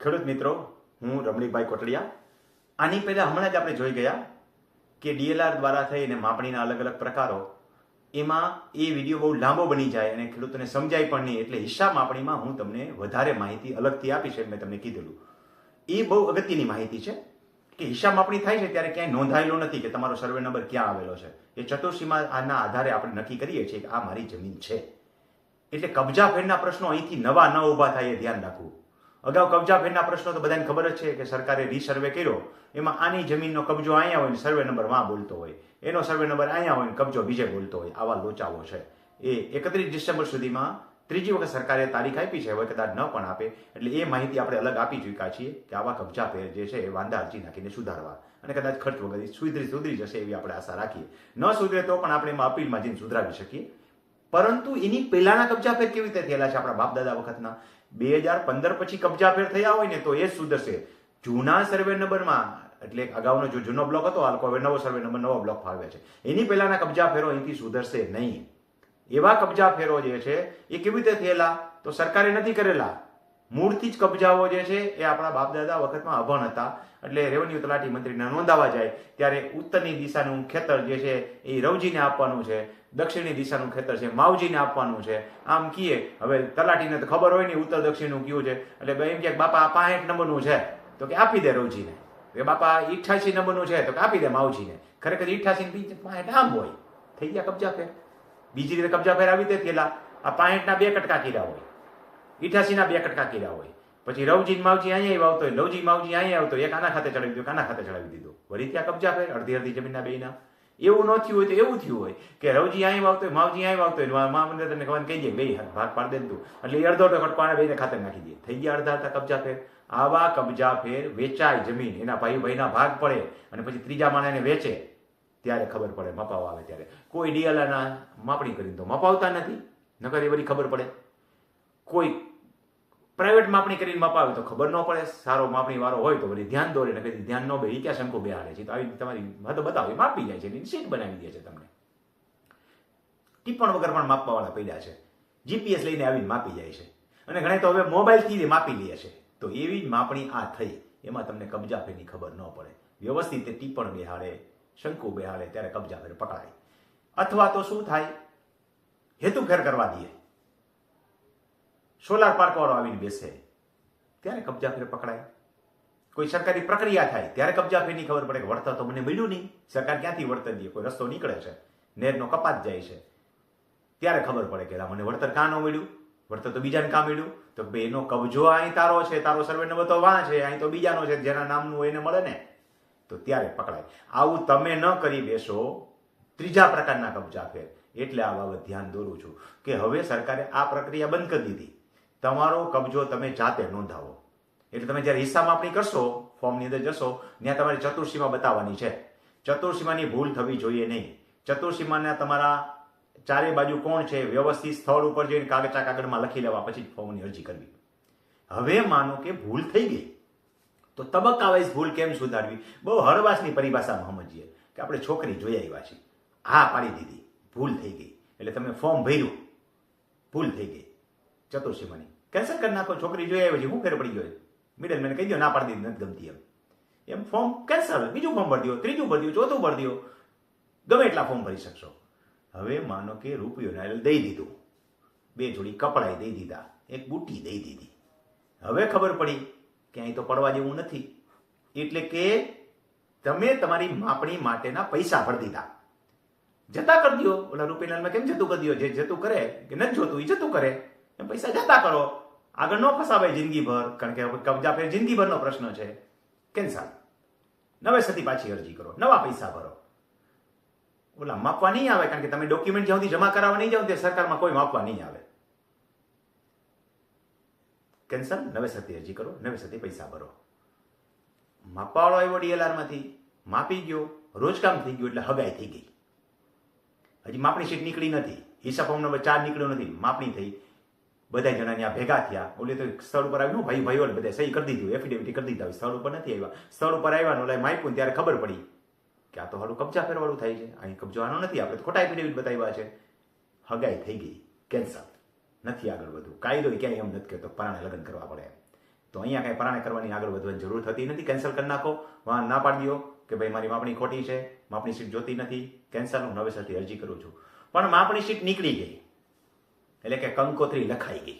ખેડૂત મિત્રો, હું રમણીકભાઈ કોટડિયા. આની પહેલા હમણાં જ આપણે જોઈ ગયા કે ડીએલઆર દ્વારા થઈને માપણીના અલગ અલગ પ્રકારો, એમાં એ વીડિયો બહુ લાંબો બની જાય અને ખેડૂતોને સમજાય પણ નહીં. એટલે હિસ્સા માપણીમાં હું તમને વધારે માહિતી અલગથી આપીશ એમ મેં તમને કીધેલું. એ બહુ અગત્યની માહિતી છે કે હિસ્સા માપણી થાય છે ત્યારે ક્યાંય નોંધાયેલો નથી કે તમારો સર્વે નંબર ક્યાં આવેલો છે. એ ચતુર્સીમાં આના આધારે આપણે નક્કી કરીએ છીએ કે આ મારી જમીન છે. એટલે કબજા ફેરના પ્રશ્નો અહીંથી નવા ન ઊભા થાય એ ધ્યાન રાખવું. અગાઉ કબજા ફેરના પ્રશ્નો તો બધાને ખબર જ છે કે સરકારે રીસર્વે કર્યો. એમાં આની જમીનનો કબજો અહીંયા હોય ને સર્વે નંબરમાં બોલતો હોય. એનો સર્વે નંબર અહીંયા હોય ને કબજો બીજે બોલતો હોય. આવા લોચાઓ છે. એ એકત્રીસ ડિસેમ્બર સુધીમાં ત્રીજી વખત સરકારે તારીખ આપી છે. હવે કદાચ ન પણ આપે. એટલે એ માહિતી આપણે અલગ આપી ચૂક્યા છીએ કે આવા કબજા ફેર જે છે એ વાંધા અરજી નાખીને સુધારવા. અને કદાચ ખર્ચ વગર સુધરી સુધરી જશે એવી આપણે આશા રાખીએ. ન સુધરે તો પણ આપણે એમાં અપીલમાં જઈને સુધરાવી શકીએ. પરંતુ એની પહેલાના કબજા ફેર કેવી રીતે થયેલા છે આપણા બાપ દાદા વખતના? બે હજાર પંદર પછી કબજા ફેર થયા હોય ને તો એ સુધરશે. જૂના સર્વે નંબરમાં, એટલે અગાઉનો જો જૂનો બ્લોક હતો આ હવે નવો સર્વે નંબર, નવો બ્લોક ફાળવે છે. એની પહેલાના કબજા ફેરો અહીંથી સુધરશે નહીં. એવા કબજા ફેરો જે છે, એ કેવી રીતે થયેલા? તો સરકારે નથી કરેલા. મૂળથી જ કબજાઓ જે છે, એ આપણા બાપ દાદા વખતમાં અભણ હતા. એટલે રેવન્યુ તલાટી મંત્રીને નોંધાવા જાય, ત્યારે ઉત્તરની દિશાનું ખેતર જે છે, એ રવજીને આપવાનું છે. દક્ષિણની દિશાનું ખેતર છે, માવજીને આપવાનું છે. આમ કીએ, હવે તલાટીને તો ખબર હોય નહીં ઉત્તર દક્ષિણનું કયું છે. એટલે એમ કે બાપા, આ પાંઠ નંબરનું છે. તો કે આપી દે રવજીને કે બાપા ઈઠાસી નંબરનું છે, તો કે આપી દે માવજીને. ખરેખર ઈઠ્યાસી પાંઠ આમ હોય. થઈ ગયા કબજા ફેર. બીજી રીતે કબજા ફેર આવી રીતે થયેલા આ પાંઠના બે કટકા કીધા હોય. ઇઠાસીના બે કટકા કીરા હોય. પછી રવજી માવજી અહીંયા આવતો હોય લવજી માવજી અહીંયા આવતો હોય એક આના ખાતે ચડાવી દીધો આના ખાતે ચડાવી દીધો. વળી ત્યાં કબજા ફેર, અડધી અડધી જમીનના બેના એવું ન થયું હોય તો એવું થયું હોય. કે રવજી અહીં આવતો હોય, માવજી અહીં આવતો હોય મા મંદિર તને ખબર કહી દે ભાઈ ભાગ પાડ દે તું. એટલે અડધો કટકો પાણી ભાઈને ખાતર નાખી દે. થઈ ગયા અડધા અડધા કબજા ફેર. આવા કબજા ફેર વેચાય જમીન. એના ભાઈ ભાઈના ભાગ પડે અને પછી ત્રીજા માણસને વેચે. ત્યારે ખબર પડે, મપાવ આવે ત્યારે. કોઈ ડીએલઆરના માપણી કરીને તો મપાવતા નથી. નકર એ બધી ખબર પડે. કોઈ પ્રાઇવેટ માપણી કરીને મપાવે તો ખબર ન પડે, સારો માપણી વાળો હોય તો વળી ધ્યાન દોરે ને કદી ધ્યાન ન બે એ ક્યાં શંકુ બેહાડે છે? તો આવી તમારી હદ બતાવો માપી જાય છે સીટ બનાવી દે છે તમને. ટીપણ વગર પણ માપવા વાળા પડ્યા છે. જીપીએસ લઈને આવીને માપી જાય છે. અને ઘણા તો હવે મોબાઈલથી માપી લે છે. તો એવી જ માપણી આ થઈ. એમાં તમને કબજા ફેરની ખબર ન પડે. વ્યવસ્થિત તે ટીપણ બેહાડે, શંકુ બેહાડે, ત્યારે કબજા ફેર પકડાય. અથવા તો શું થાય? હેતુ ફેર કરવા દઈએ. સોલાર પાર્ક વાળો આવીને બેસે. ત્યારે કબજા ફેર પકડાય. કોઈ સરકારી પ્રક્રિયા થાય, ત્યારે કબજા ફેરની ખબર પડે કે વળતર તો મને મળ્યું નહીં. સરકાર ક્યાંથી વળતર દે? કોઈ રસ્તો નીકળે છે. નેરનો કપાત જાય છે. ત્યારે ખબર પડે કે મને વળતર કાં ન મળ્યું? વળતર તો બીજાને કાં મળ્યું? તો બે એનો કબજો અહીં તારો છે, તારો સર્વે નંબર તો વાં છે, અહીં તો બીજાનો છે, જેના નામનું એને મળે ને. તો ત્યારે પકડાય. આવું તમે ન કરી બેસો. ત્રીજા પ્રકારના કબજા ફેર. એટલે આ બાબત ધ્યાન દોરું છું કે હવે સરકારે આ પ્રક્રિયા બંધ કરી દીધી. તમારો કબજો તમે જાતે નોંધાવો. એટલે તમે જ્યારે હિસ્સા માપણી કરશો, ફોર્મની અંદર જશો, ત્યાં તમારે ચતુર્સીમાં બતાવવાની છે. ચતુર્સીમાની ભૂલ થવી જોઈએ નહીં. ચતુર્સીમાના તમારા ચારે બાજુ કોણ છે, વ્યવસ્થિત સ્થળ ઉપર જઈને કાગચા કાગળમાં લખી લેવા પછી ફોર્મની અરજી કરવી. હવે માનો કે ભૂલ થઈ ગઈ. તો તબક્કા વાઇઝ ભૂલ કેમ સુધારવી? બહુ હળવાશની પરિભાષામાં સમજીએ કે આપણે છોકરી જોઈ આવ્યા છીએ. હા, પાડી દીધી. ભૂલ થઈ ગઈ. એટલે તમે ફોર્મ ભર્યું. ભૂલ થઈ ગઈ. ચતુર્સીમાની. કેન્સલ કરી નાખો, છોકરી જોઈએ પછી હું ફેર પડી ગયો મિડલ મેન કહી દો ના પાડી દીધી, નથી ગમતી એમ. એમ ફોર્મ કેન્સલ બીજું ફોર્મ ભરી દો ત્રીજું ભરી દો ચોથું ભરી દો ગમે એટલા ફોર્મ ભરી શકશો. હવે માનો કે રૂપિયો નારિયેલ દઈ દીધું. બે જોડી કપડાએ દઈ દીધા. એક બુટ્ટી દઈ દીધી. હવે ખબર પડી કે અહીં તો પડવા જેવું નથી. એટલે કે તમે તમારી માપણી માટેના પૈસા ભરી દીધા. જતા કરી દો ઓલા રૂપિયામાં કેમ જતું કરી દો જે જતું કરે, કે નથી જોતું એ જતું કરે. એમ પૈસા જતા કરો. આગળ ન ફસાવાય જિંદગીભર. કારણ કે કબજા ફેર જિંદગીભરનો પ્રશ્ન છે. કેન્સલ. નવે સતી પાછી અરજી કરો. નવા પૈસા ભરો. ઓલા માપવા નહીં આવે, કારણ કે તમે ડોક્યુમેન્ટ જ્યાં સુધી જમા કરાવવા નહીં જાઓ તે સરકારમાં કોઈ માપવા નહીં આવે. કેન્સલ. નવે સતી અરજી કરો. નવે સતી પૈસા ભરો. માપવાવાળો આવ્યો ડીએલઆરમાંથી. માપી ગયો. રોજકામ થઈ ગયું એટલે હગાઈ થઈ ગઈ. હજી માપણી શીટ નીકળી નથી. હિસાબ નંબર ચાર નીકળ્યો નથી. માપણી થઈ. બધા જણા ત્યાં ભેગા થયા. ઓલે તો સ્થળ ઉપર આવ્યું ભાઈ, ભાઈઓ બધા સહી કરી દીધું એફિડેવિટ કરી દીધા. સ્થળ ઉપર નથી આવ્યા. સ્થળ ઉપર આવ્યા ઓલા માપ્યું ત્યારે ખબર પડી કે આ તો હાલું કબજા ફેરવાળું થાય છે. અહીં કબજો આનો નથી. આપણે ખોટા એફિડેવિટ બતાવ્યા છે. હગાઈ થઈ ગઈ. કેન્સલ નથી આગળ વધુ કાયદો ક્યાંય એમ નથી કહેતો પરાણે લગ્ન કરવા પડે તો અહીંયા કાંઈ પરાણે કરવાની આગળ વધવાની જરૂર થતી નથી. કેન્સલ કરી નાખો. વાહન ના પાડી દો કે ભાઈ, મારી માપણી ખોટી છે. માપણી સીટ જોતી નથી. કેન્સલ હું નવેસરથી અરજી કરું છું. પણ માપણી સીટ નીકળી ગઈ. એટલે કે કંકોત્રી લખાઈ ગઈ.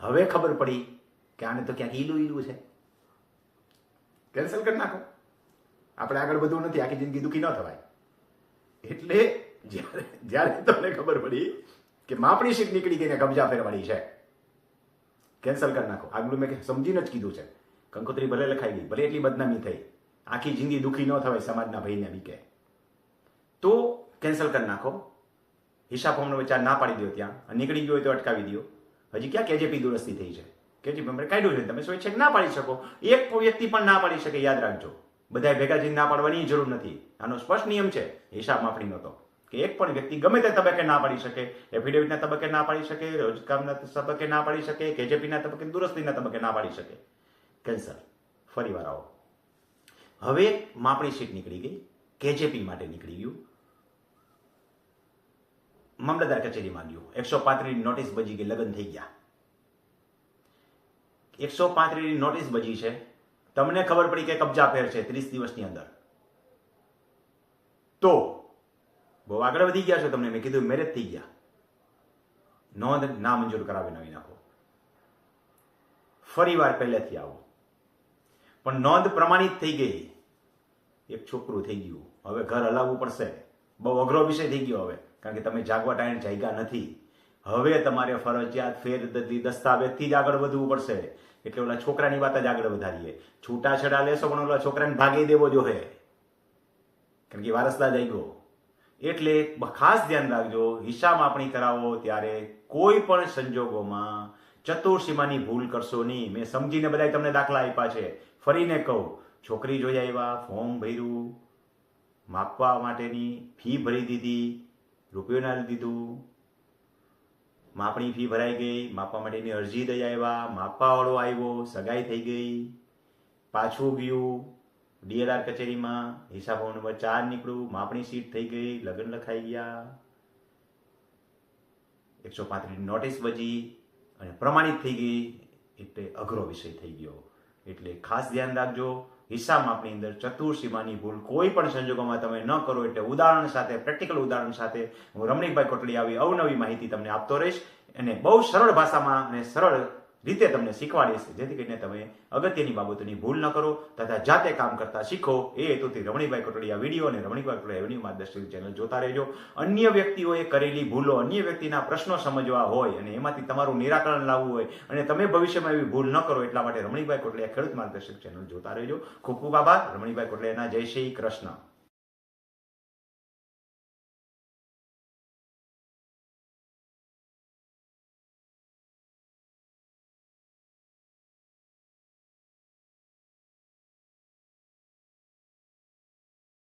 હવે ખબર પડી કે આને તો ક્યાંક ઈલું ઈલું છે. કેન્સલ કરી નાખો. આપણે આગળ વધવું નથી, આખી જિંદગી દુઃખી ન થવાય. એટલે જ્યારે જ્યારે તમને ખબર પડી કે માપણી સીટ નીકળી ગઈ ને કબજા ફેરવાળી છે કેન્સલ કરી નાખો. આગલું મેં સમજીને જ કીધું છે. કંકોત્રી ભલે લખાઈ ગઈ, ભલે એટલી બદનામી થઈ, આખી જિંદગી દુઃખી ન થવાય સમાજના ભયને બીકે તો કેન્સલ કરી નાખો. હિસાબ ફોર્મનો વિચાર ના પાડી દો ત્યાં. નીકળી ગયો હોય તો અટકાવી દો હજી ક્યાં કેજેપી દુરસ્તી થઈ છે? કેજેપી મેમ્બર કાઢ્યું છે તમે સ્વેચ્છાએ ના પાડી શકો. એક વ્યક્તિ પણ ના પાડી શકે, યાદ રાખજો. બધા ભેગા જઈને ના પાડવાની જરૂર નથી. આનો સ્પષ્ટ નિયમ છે, હિસાબ માપણીનો તો. કે એક પણ વ્યક્તિ ગમે તે તબક્કે ના પાડી શકે એફિડેવિટના તબક્કે ના પાડી શકે રોજકામના તબક્કે ના પાડી શકે કેજેપીના તબક્કે દુરસ્તીના તબક્કે ના પાડી શકે. કેન્સર ફરી વાર આવો. હવે માપણી સીટ નીકળી ગઈ. કેજેપી માટે નીકળી ગયું. મામલતદાર કચેરીમાં ગયું. એકસો પાંત્રીસ નોટિસ બજી ગઈ લગ્ન થઈ ગયા. એકસો પાંત્રીસ નોટિસ બજી છે. તમને ખબર પડી કે કબજા ફેર છે ત્રીસ દિવસની અંદર. તો, બહુ આગળ વધી ગયા છો તમને. મેં કીધું મેરેજ થઈ ગયા. નોંધ ના મંજૂર કરાવી નવી નાખો. ફરી વાર પહેલેથી આવો. પણ નોંધ પ્રમાણિત થઈ ગઈ. એક છોકરું થઈ ગયું. હવે ઘર હલાવવું પડશે. બહુ અઘરો વિષય થઈ ગયો હવે. કારણ કે તમે જાગવા ટાઈમ જાગ્યા નથી. હવે તમારે ફરજિયાત ફેર દસ્તાવેજથી જ આગળ વધવું પડશે. એટલે ઓલા છોકરાની વાત જ આગળ વધારીએ. છૂટાછેડા લેશો પણ ઓલા છોકરાને ભાગી દેવો જોઈએ કારણ કે વારસદાર જાગ્યો. એટલે ખાસ ધ્યાન રાખજો, હિસાબ માપણી કરાવો ત્યારે કોઈ પણ સંજોગોમાં ચતુર્સીમાની ભૂલ કરશો નહીં. મેં સમજીને બધાય તમને દાખલા આપ્યા છે. ફરીને કહું, છોકરી જોઈ આવ્યા, ફોર્મ ભર્યું, માપવા માટેની ફી ભરી દીધી રૂપિયો ના દીધું. માપણી ફી ભરાઈ ગઈ. માપવા માટેની અરજી દઈ આવ્યા. માપવાવાળો આવ્યો. સગાઈ થઈ ગઈ. પાછું ગયું. ડીએલઆર કચેરીમાં હિસાબ નંબર ચાર નીકળ્યું. માપણી સીટ થઈ ગઈ. લગ્ન લખાઈ ગયા. એકસો પાંત્રીસ નોટિસ બજી અને પ્રમાણિત થઈ ગઈ. એટલે અઘરો વિષય થઈ ગયો. એટલે ખાસ ધ્યાન રાખજો. હિસાબ આપણી અંદર ચતુર્સીમાની ભૂલ કોઈ પણ સંજોગોમાં તમે ન કરો એટલે ઉદાહરણ સાથે પ્રેક્ટિકલ ઉદાહરણ સાથે હું રમણીકભાઈ કોટડી આવી અવનવી માહિતી તમને આપતો રહીશ. અને બહુ સરળ ભાષામાં અને સરળ રીતે તમને શીખવાડીશ જેથી કરીને તમે અગત્યની બાબતોની ભૂલ ન કરો તથા જાતે કામ કરતા શીખો. એ હેતુથી રમણીભાઈ કટોડિયા વીડિયો અને રમણીભાઈ કટોડિયા એવન્યુ માર્ગદર્શક ચેનલ જોતા રહેજો. અન્ય વ્યક્તિઓએ કરેલી ભૂલો અન્ય વ્યક્તિના પ્રશ્નો સમજવા હોય અને એમાંથી તમારું નિરાકરણ લાવવું હોય અને તમે ભવિષ્યમાં એવી ભૂલ ન કરો એટલા માટે રમણીભાઈ કોટલિયા ખેડૂત માર્ગદર્શક ચેનલ જોતા રહેજો. ખૂબ ખૂબ આભાર. રમણીભાઈ કોટડીયાના જય શ્રી કૃષ્ણ.